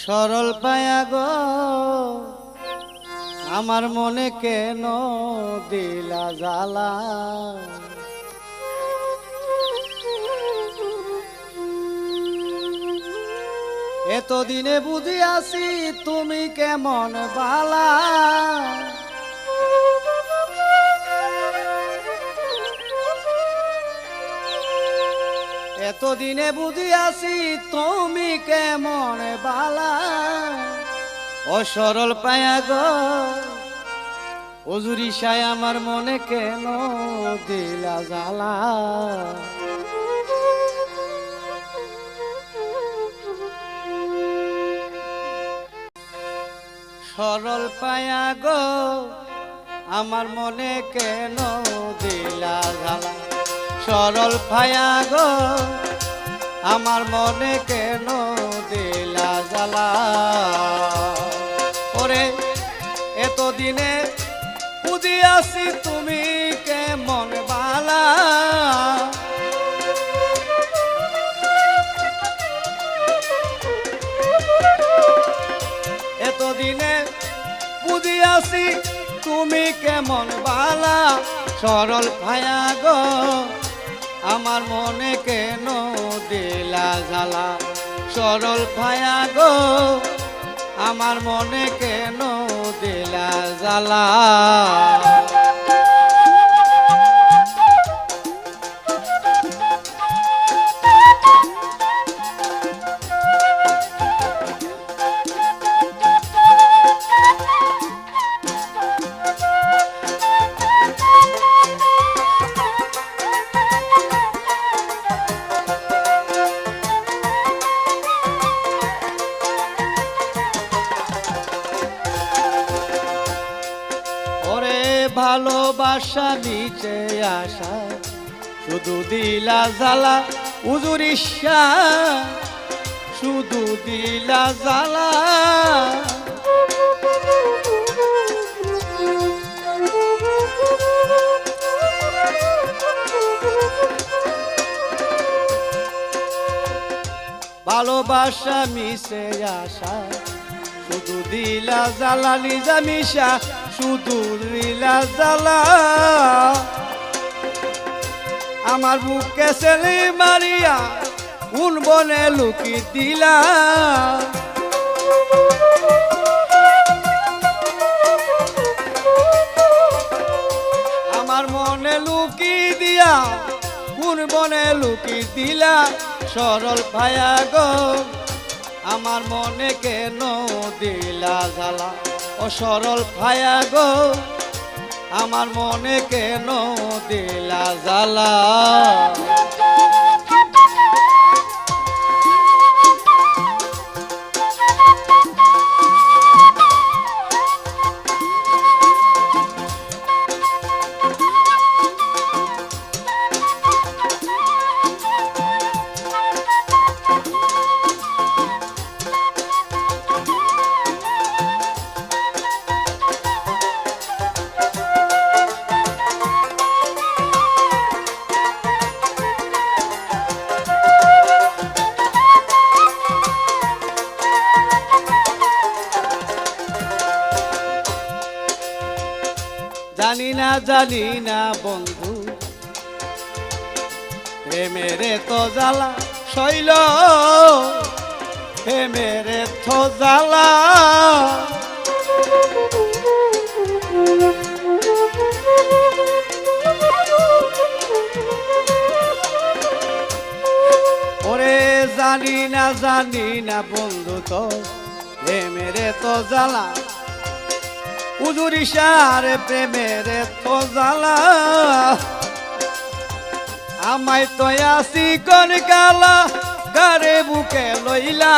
সরল পায়া গো আমার মনে কেন দিলা জ্বালা? এতদিনে বুঝিয়াছি তুমি কেমন বালা। এতদিনে বুঝি আসি তুমি কেমন বালা। ও সরল পায়া গো অজুরিসায় আমার মনে কেন দিলা জালা সরল পায়া গো আমার মনে কেন দিলা জ্বালা? সরল পায়া গো, আমার মনে কেন দিলা জ্বালা? ওরে, এতদিনে আসি তুমি কেমন বালা? এতদিনে বুঝি আসি তুমি কেমন বালা? সরল ভায়া গো আমার মনে কেন দিলা জ্বালা? সরল ভায়া গো আমার মনে কেন দিলা জ্বালা? ভালোবাসা নিচে আসা, শুধু দিলা জ্বালা উজুরিশা শুধু দিলা জ্বালা। ভালোবাসা মিশে আসা, শুধু দিলা জ্বালা নিজা মিশা শুধু জ্বালা আমার বুকে ছেলে মারিয়া কোন বনে লুকি দিলা। আমার মনে লুকি দিয়া কোন বনে লুকি দিলা, সরল ভায়া গো। আমার মনে কেন দিলা জ্বালা ও সরল ভায়া গো। আমার মনে কেন দিলা জ্বালা? জানি না জানি না বন্ধু। প্রেমের তো জ্বালা, শৈল। প্রেমের তো জ্বালা। ওরে জানি না জানি না বন্ধু তো প্রেমের তো জ্বালা উজুরিসার প্রেমের তো জ্বালা। আমায় তো আসি কোন কালা গারে বুকে লইলা।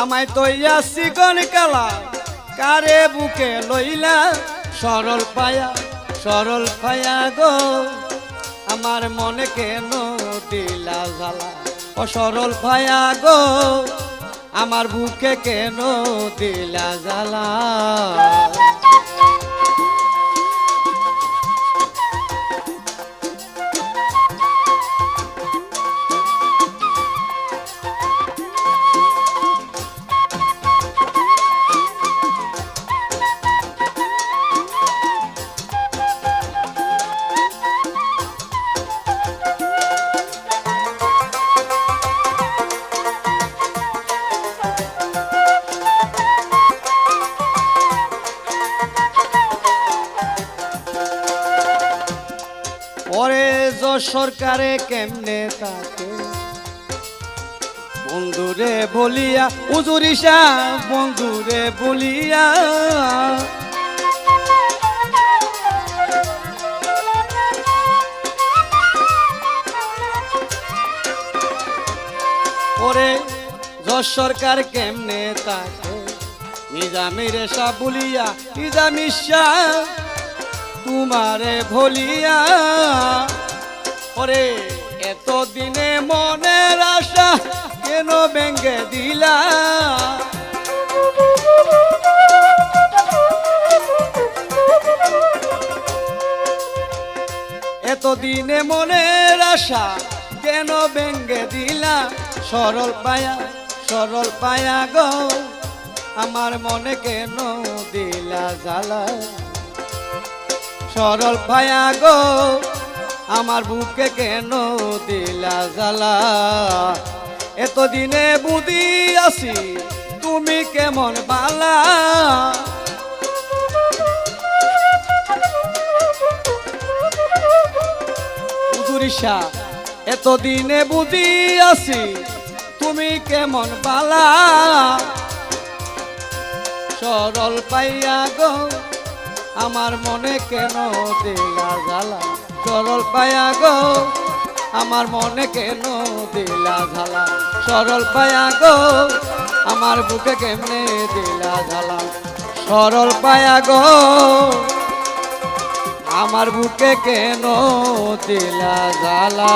আমায় তো আসি কোন কালা কারে বুকে লইলা। সরল পায়া সরল পায়া গো। আমার মনে কেন দিলা জ্বালা। ও সরল ভায়া গো আমার বুকে কেন দিলা জ্বালা? সরকারে কেমনে তাকে? বন্ধুরে বলিয়া উজুরিসা বন্ধুরে বলিয়া। ওরে, যশ সরকার কেমনে তাকে? নিজামি রেশা বলিয়া, নিজামি শাহ তোমারে ভুলিয়া ওরে এত দিনে মনের আশা কেন ব্যঙ্গে দিলা? এত দিনে মনের আশা কেন ব্যঙ্গে দিলা? সরল পায়া সরল পায়া গো, আমার মনে কেন দিলা জ্বালা? সরল পায়া গো আমার বুকে কেন দিলা জ্বালা? এতদিনে বুদি আছি, তুমি কেমন বালা? উদুরিশা এতদিনে বুদ্ধি আছি, তুমি কেমন বালা? সরল পাইয়া গো, আমার মনে কেন দিলা ঝালা সরল পায়া গো। আমার মনে কেন দিলা ঝালা? সরল পায়া গো। আমার বুকে কেমনে দিলা ঝালা? সরল পায়া গো। আমার বুকে কেন দিলা ঝালা?